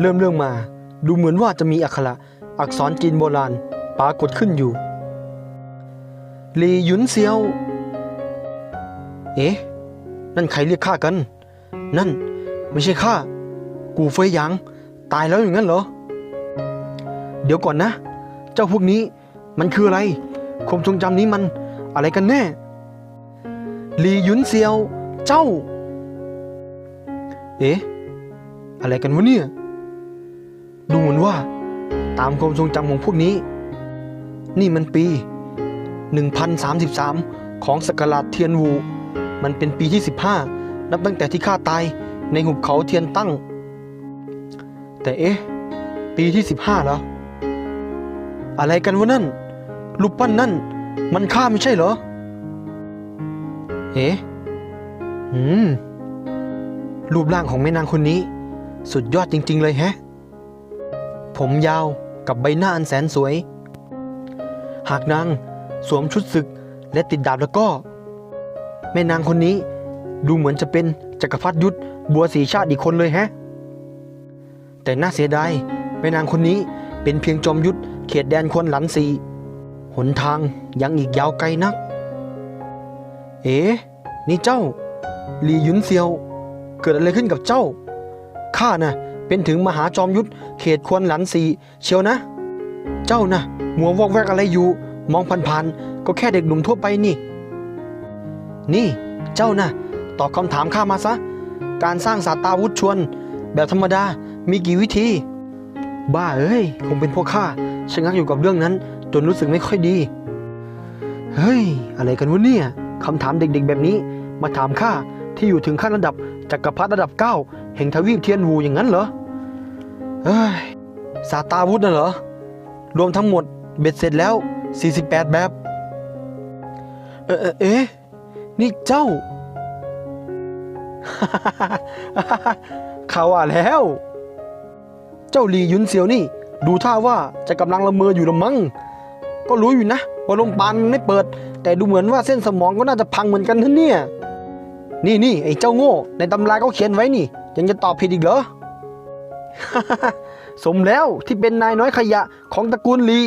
เริ่มเรื่องมา ดูเหมือนว่าจะมีอักขระอักษรจีนโบราณปรากฏขึ้นอยู่หลีหยุนเซียว เอ๊ะ นั่นใครเรียกข้ากัน นั่น ไม่ใช่ข้า กูเฟยหยาง ตายแล้วอย่างนั้นเหรอ เดี๋ยวก่อนนะ เจ้าพวกนี้มันคืออะไรความทรงจำนี้มันอะไรกันแน่หลีหยุนเซียว เจ้า เอ๊ะ อะไรกันวะเนี่ย ดูเหมือนว่า ตามความทรงจำของพวกนี้ นี่มันปี 1033 ของสกราชเทียนวู มันเป็นปีที่ 15 นับตั้งแต่ที่ข้าตายในหุบเขาเทียนตั้ง แต่เอ๊ะ ปีที่ 15แล้วอะไรกันวะนั่น รูปปั้นนั่น มันข้าไม่ใช่เหรอ เอ๊ะอืมรูปร่างของแม่นางคนนี้ สุดยอดจริง ๆ เลยแฮะ ผมยาวกับใบหน้าอันแสนสวย หากนางสวมชุดศึกและติดดาบแล้วก็ แม่นางคนนี้ดูเหมือนจะเป็นจักรพรรดิยุทธบัวสีชาติอีกคนเลยแฮะ แต่น่าเสียดายแม่นางคนนี้เป็นเพียงจอมยุทธเขตแดนควนหลันสีหนทางยังอีกยาวไกลนัก เอ๋นี่เจ้าหลียุนเซียว เกิดอะไรขึ้นกับเจ้า ข้าน่ะ เป็นถึงมหาจอมยุทธเขตควนหลันสีเชียวนะ เจ้านะมัววอกแวกอะไรอยู่ มองผ่านๆก็แค่เด็กหนุ่มทั่วไปนี่ นี่ เจ้านะตอบคำถามข้ามาซะ การสร้างสาตาวุธชวน แบบธรรมดามีกี่วิธี บ้าเอ้ย คงเป็นพวกข้าชะงักอยู่กับเรื่องนั้น จนรู้สึกไม่ค่อยดี เฮ้ย อะไรกันวะเนี่ยคำถามเด็กๆแบบนี้ มาถามข้า ที่อยู่ถึงขั้นระดับจักรพรรดิระดับเก้าแห่งทวีปเทียนวูอย่างนั้นเหรอเฮ้ยสาตาวุธน่ะเหรอ รวมทั้งหมดเบ็ดเสร็จแล้ว 48 แบบ เออเออเอ๊ะนี่เจ้าเขาว่าแล้ว เจ้าหลียุนเสียวนี่ ดูท่าว่าจะกำลังละเมออยู่ละมั้งก็รู้อยู่นะว่าโรงพยานไม่เปิด แต่ดูเหมือนว่าเส้นสมองก็น่าจะพังเหมือนกันนะเนี่ย นี่นี่ไอ้เจ้าโง่ ในตำราก็เขียนไว้นี่ ยังจะตอบผิดอีกเหรอ สมแล้วที่เป็นนายน้อยขยะของตระกูลลี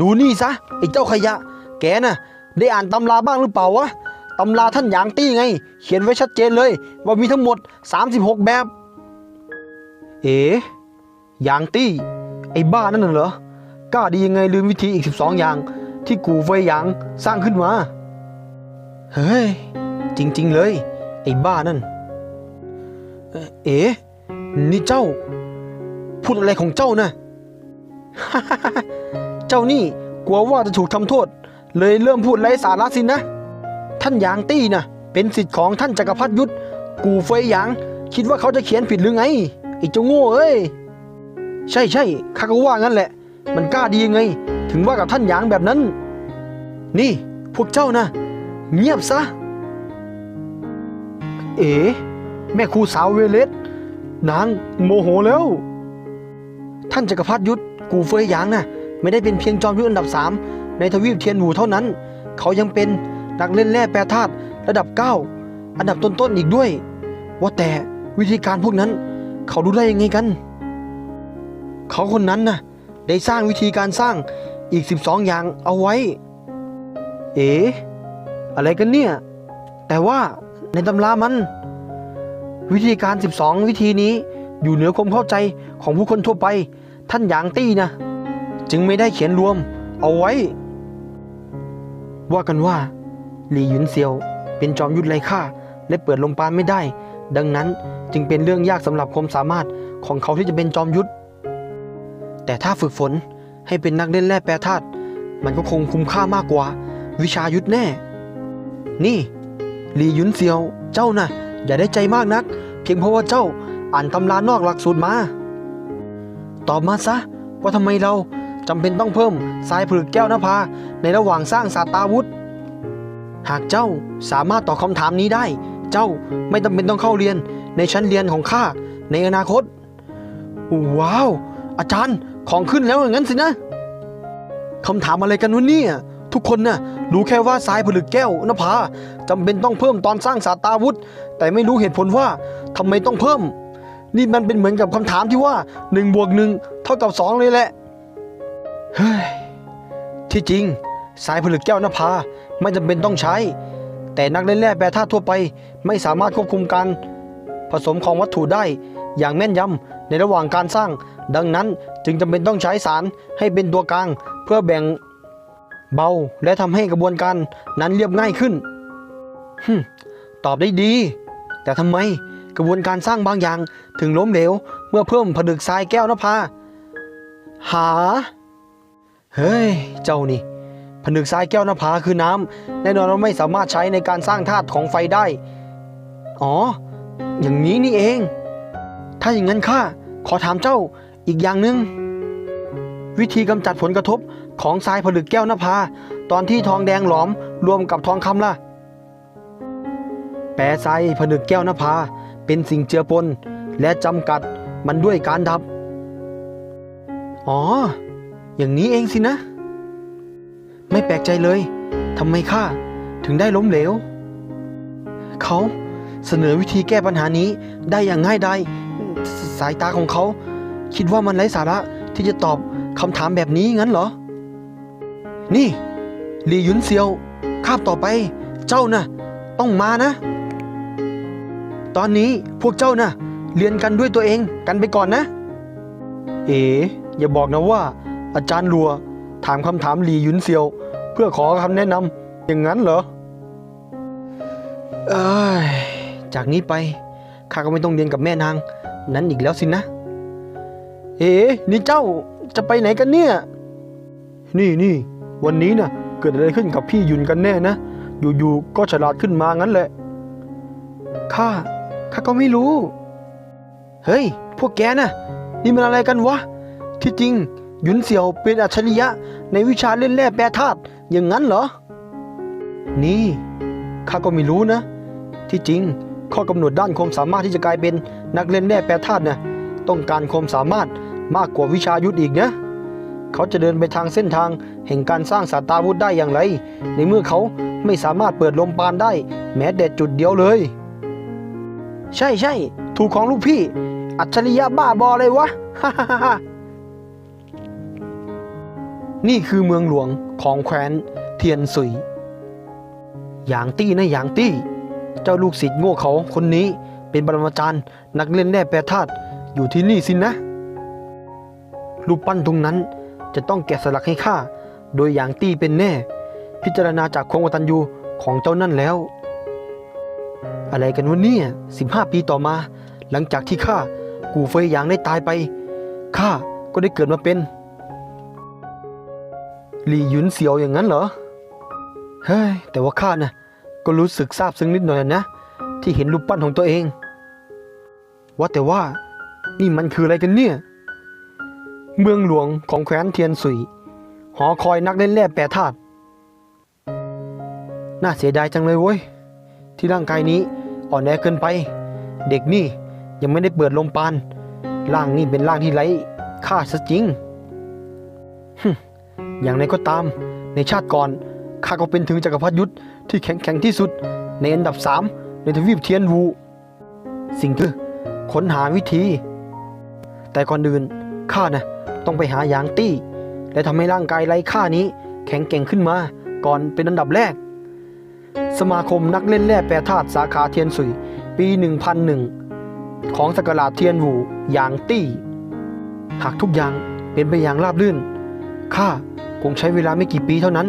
ดูนี่ซะไอ้เจ้าขยะ แกน่ะ ได้อ่านตำราบ้างหรือเปล่าวะตำราท่านหยางตี้ไง เขียนไว้ชัดเจนเลย ว่ามีทั้งหมด 36 แบบ เอ๋หยางตี้ ไอ้บ้านั่นน่ะเหรอกล้าดียังไงลืมวิธีอีก 12 อย่าง ที่กูเฟยหยางสร้างขึ้นมา เฮ้ย จริง ๆ เลย ไอ้บ้านั่น เอ๋นี่เจ้า พูดอะไรของเจ้านะ เจ้านี่กลัวว่าจะถูกทำโทษ เลยเริ่มพูดไร้สาระสินะ ท่านหยางตี้นะเป็นสิทธิ์ของท่านจักรพรรดิยุทธกูเฟยหยาง คิดว่าเขาจะเขียนผิดหรือไงไอ้เจ้าโง่เอ้ยใช่ใช่ข้าก็ว่างั้นแหละ มันกล้าดียังไง ถึงว่ากับท่านหยางแบบนั้น นี่ พวกเจ้านะ เงียบซะ เอ๋ แม่ครูสาวเวเลสนางโมโหแล้ว ท่านจักรพรรดิยุทธกูเฟยหยางนะไม่ได้เป็นเพียงจอมยุทธอันดับสามในทวีปเทียนหูเท่านั้น เขายังเป็นนักเล่นแร่แปรธาตุระดับเก้าอันดับต้นๆอีกด้วย ว่าแต่วิธีการพวกนั้น เขารู้ได้ยังไงกัน เขาคนนั้นน่ะได้สร้างวิธีการสร้างอีก 12 อย่างเอาไว้ เอ๋ อะไรกันเนี่ย แต่ว่า ในตำรามัน วิธีการ 12 วิธีนี้อยู่เหนือความเข้าใจของผู้คนทั่วไป ท่านหยางตี้นะ จึงไม่ได้เขียนรวมเอาไว้ ว่ากันว่า หลี่หยุนเซียว เป็นจอมยุทธไร้ค่า และเปิดลมปานไม่ได้ ดังนั้นจึงเป็นเรื่องยากสำหรับความสามารถของเขาที่จะเป็นจอมยุทธแต่ถ้าฝึกฝนให้เป็นนักเล่นแร่แปรธาตุมันก็คงคุ้มค่ามากกว่า วิชายุทธแน่ นี่ หลี่หยุนเซียว เจ้านะ่ะ อย่าได้ใจมากนัก เพียงเพราะว่าเจ้าอ่านตำรานอกหลักสูตรมา ตอบมาซะ ว่าทำไมเราจำเป็นต้องเพิ่มทรายผลึกแก้วนภา ในระหว่างสร้างสาตาวุธ หากเจ้าสามารถตอบคำถามนี้ได้ เจ้าไม่จำเป็นต้องเข้าเรียนในชั้นเรียนของข้าในอนาคต ว้าว อาจารย์ของขึ้นแล้วอย่างนั้นสินะคำถามอะไรกันวะเนี่ย ทุกคนน่ะรู้แค่ว่าทรายผลึกแก้วนภาจำเป็นต้องเพิ่มตอนสร้างสาตาวุธ แต่ไม่รู้เหตุผลว่าทำไมต้องเพิ่ม นี่มันเป็นเหมือนกับคำถามที่ว่า1บวกหนึ่งเท่ากับ2เลยแหละเฮ้ยที่จริง สายผลึกแก้วนภาไม่จำเป็นต้องใช้ แต่นักเล่นแร่แปรธาตุทั่วไป ไม่สามารถควบคุมการผสมของวัตถุได้อย่างแม่นยำในระหว่างการสร้าง ดังนั้นจึงจำเป็นต้องใช้สารให้เป็นตัวกลาง เพื่อแบ่ง เบาและทำให้กระบวนการนั้นเรียบง่ายขึ้นฮึตอบได้ดี แต่ทำไมกระบวนการสร้างบางอย่างถึงล้มเหลว เมื่อเพิ่มผลึกทรายแก้วนภาหา เฮ้ย เจ้านี่ ผนึกทรายแก้วนภาคือน้ำแน่นอนว่าไม่สามารถใช้ในการสร้างธาตุของไฟได้ อ๋อ อย่างนี้นี่เอง ถ้าอย่างนั้นข้าขอถามเจ้าอีกอย่างหนึ่งวิธีกำจัดผลกระทบ ของทรายผลึกแก้วนภา ตอนที่ทองแดงหลอมรวมกับทองคำล่ะ แปรทรายผนึกแก้วนภา เป็นสิ่งเจือปน และจำกัดมันด้วยการดับ อ๋อ อย่างนี้เองสินะ ไม่แปลกใจเลยทำไมข้าถึงได้ล้มเหลว เขาเสนอวิธีแก้ปัญหานี้ได้อย่างง่ายดายสายตาของเขา คิดว่ามันไร้สาระที่จะตอบคำถามแบบนี้งั้นเหรอ นี่หลีหยุนเซียวคาบต่อไป เจ้านะ่ะต้องมานะ ตอนนี้พวกเจ้านะ่ะเรียนกันด้วยตัวเองกันไปก่อนนะ เอ๋อย่าบอกนะว่า อาจารย์ลัวถามคำถามหลีหยุนเซียว เพื่อขอคำแนะนำอย่างนั้นเหรอเอ้ยจากนี้ไปข้าก็ไม่ต้องเรียนกับแม่นาง นั้นอีกแล้วสินะ เอ๋นี่เจ้าจะไปไหนกันเนี่ย นี่นี่ วันนี้น่ะเกิดอะไรขึ้นกับพี่ยุนกันแน่นะ อยู่ๆก็ฉลาดขึ้นมางั้นแหละ ข้า ข้าก็ไม่รู้ เฮ้ย พวกแกน่ะ นี่มันอะไรกันวะ ที่จริงหยุนเสี่ยวเป็นอัจฉริยะในวิชาเล่นแร่แปรธาตุอย่างนั้นเหรอ นี่ข้าก็ไม่รู้นะ ที่จริงข้อกำหนดด้านความสามารถที่จะกลายเป็นนักเล่นแร่แปรธาตุนี่ยต้องการความสามารถมากกว่าวิชายุทธอีกนะ เขาจะเดินไปทางเส้นทาง แห่งการสร้างสาตราวุธได้อย่างไร ในเมื่อเขาไม่สามารถเปิดลมปานได้ แม้แต่จุดเดียวเลย ใช่ใช่ถูกของลูกพี่ อัจฉริยะบ้าบอเลยวะนี่คือเมืองหลวงของแคว้นเทียนสุยหยางตี้นะหยางตี้ เจ้าลูกศิษย์โง่เขาคนนี้เป็นปรมาจารย์ นักเล่นแร่แปรธาตุอยู่ที่นี่สินะ รูปปั้นตรงนั้น จะต้องแกะสลักให้ข้าโดยหยางตี้เป็นแน่ พิจารณาจากความกตัญญูของเจ้านั่นแล้ว อะไรกันวะเนี่ยสิบห้าปีต่อมา หลังจากที่ข้ากูเฟยหยางได้ตายไปข้าก็ได้เกิดมาเป็นหลี่หยุนเสียวอย่างนั้นเหรอเฮ้ยแต่ว่าข้าน่ะก็รู้สึกซาบซึ้งนิดหน่อยนะ ที่เห็นรูปปั้นของตัวเอง ว่าแต่ว่านี่มันคืออะไรกันเนี่ย เมืองหลวงของแคว้นเทียนสุย หอคอยนักเล่นแร่แปรธาตุน่าเสียดายจังเลยเว้ย ที่ร่างกายนี้อ่อนแอเกินไป เด็กนี่ยังไม่ได้เปิดลมปานร่างนี่เป็นร่างที่ไร้ค่าซะจริงฮึอย่างไรก็ตาม ในชาติก่อนข้าก็เป็นถึงจักรพรรดิยุทธที่แข็งแกร่งที่สุด ในอันดับสามในทวีปเทียนวู สิ่งคือค้นหาวิธี แต่ก่อนอื่นข้านะ ต้องไปหาหยางตี้ และทำให้ร่างกายไร้ค่านี้ แข็งแกร่งขึ้นมา ก่อนเป็นอันดับแรก สมาคมนักเล่นแร่แปรธาตุสาขาเทียนสุย ปี 1001 ของสกราชเทียนหูหยางตี้ หากทุกอย่างเป็นไปอย่างราบรื่นข้าคงใช้เวลาไม่กี่ปีเท่านั้น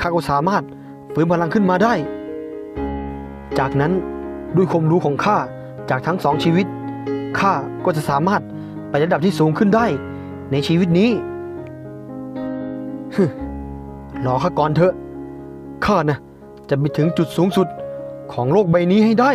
ข้าก็สามารถฟื้นพลังขึ้นมาได้ จากนั้นด้วยความรู้ของข้าจากทั้งสองชีวิตข้าก็จะสามารถไประดับที่สูงขึ้นได้ ในชีวิตนี้รอข้าก่อนเถอะ ข้านะจะไปถึงจุดสูงสุดของโลกใบนี้ให้ได้